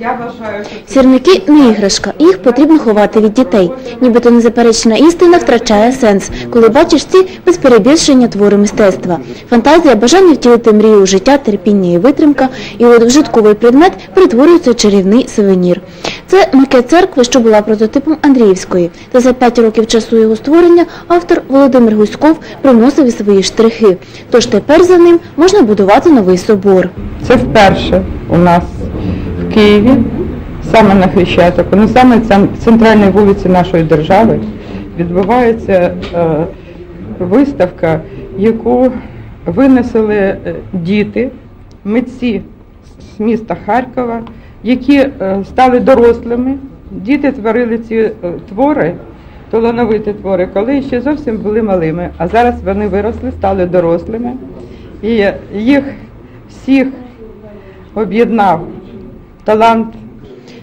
Я вважаю, що Сірники не іграшка, їх потрібно ховати від дітей. Нібито незаперечна істина втрачає сенс, коли бачиш ці без перебільшення твори мистецтва. Фантазія, бажання втілити мрію у життя, терпіння і витримка, і от вжитковий предмет перетворюється чарівний сувенір. Це макет церкви, що була прототипом Андріївської. Та за п'ять років часу його створення автор Володимир Гуськов приносив і свої штрихи. Тож тепер за ним можна будувати новий собор. Це вперше у нас Києві, саме на Хрещатику, на саме цен- центральній вулиці нашої держави відбувається е, виставка, яку винесли е, діти, митці з міста Харкова, які е, стали дорослими. Діти творили ці твори, талановиті твори, коли ще зовсім були малими. А зараз вони виросли, стали дорослими. І їх всіх об'єднав талант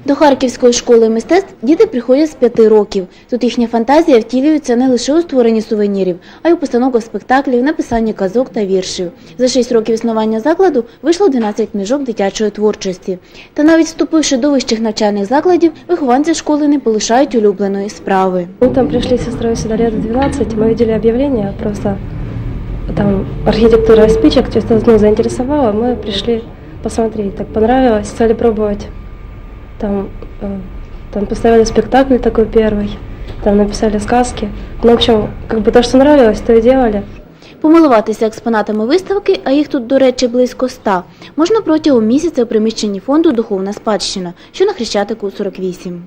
До Харківської школи мистецтв діти приходять з п'яти років. Тут їхня фантазія втілюється не лише у створенні сувенірів, а й у постановках спектаклів, написанні казок та віршів. За шість років існування закладу вийшло 12 книжок дитячої творчості. Та навіть вступивши до вищих навчальних закладів, вихованці школи не полишають улюбленої справи. Мы там пришли с сестрой сюда лет в 12, мы видели объявление, просто там архитектура спичек что-то ну, заинтересовала, мы пришли посмотреть, так понравилось, стали пробовать. Там, э, там поставили спектакль такой первый, там написали сказки. Ну, в общем, как бы то, что нравилось, то и делали. Помилуватися експонатами виставки, а їх тут, до речі, близько ста, можна протягом місяця у приміщенні фонду Духовна спадщина, що на Хрещатику 48.